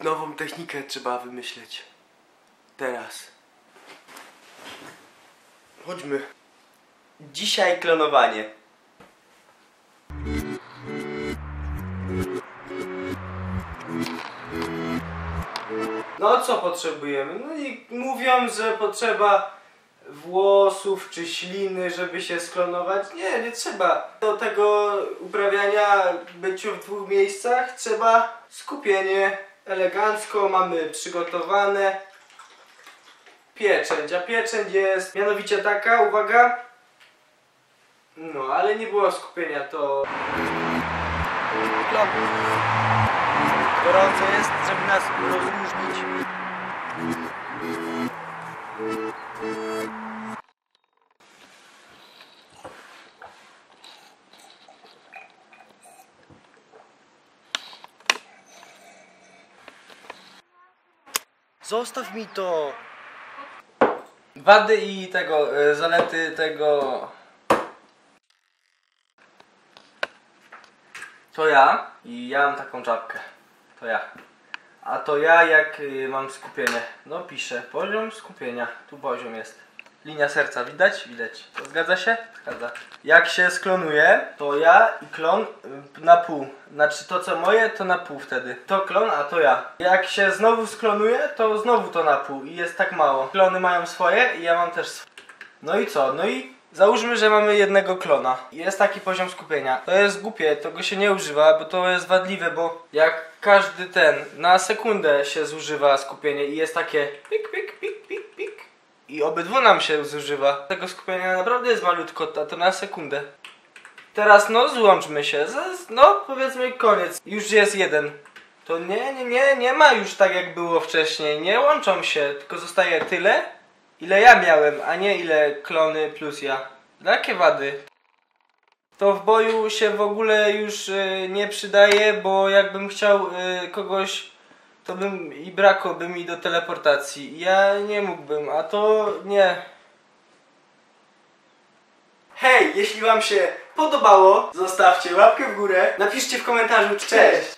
nową technikę trzeba wymyśleć. Teraz. Chodźmy. Dzisiaj klonowanie. No co potrzebujemy? No i mówią, że potrzeba włosów czy śliny, żeby się sklonować. Nie, nie trzeba. Do tego uprawiania byciu w dwóch miejscach trzeba skupienie. Elegancko mamy przygotowane pieczęć. A pieczęć jest mianowicie taka, uwaga. No, ale nie było skupienia, to. Gorąco jest, żeby nas rozróżnić. Zostaw mi to! Wady i tego, y, zalety tego. To ja i ja mam taką czapkę. To ja. A to ja jak y, mam skupienie. No piszę. Poziom skupienia. Tu poziom jest. Linia serca widać? Widać. To zgadza się? Zgadza. Jak się sklonuje, to ja i klon y, na pół. Znaczy to co moje, to na pół wtedy. To klon, a to ja. Jak się znowu sklonuje, to znowu to na pół i jest tak mało. Klony mają swoje i ja mam też swoje. No i co? No i załóżmy, że mamy jednego klona. Jest taki poziom skupienia. To jest głupie, tego się nie używa, bo to jest wadliwe, bo jak każdy ten na sekundę się zużywa skupienie i jest takie pik, pik. I obydwu nam się zużywa. Tego skupienia naprawdę jest malutko, a to na sekundę. Teraz no złączmy się. No powiedzmy koniec. Już jest jeden. To nie, nie, nie, nie ma już tak jak było wcześniej. Nie łączą się, tylko zostaje tyle, ile ja miałem, a nie ile klony plus ja. Jakie wady? To w boju się w ogóle już y, nie przydaje, bo jakbym chciał y, kogoś, to bym i brakłoby mi do teleportacji. Ja nie mógłbym, a to nie. Hej, jeśli wam się podobało, zostawcie łapkę w górę, napiszcie w komentarzu cześć.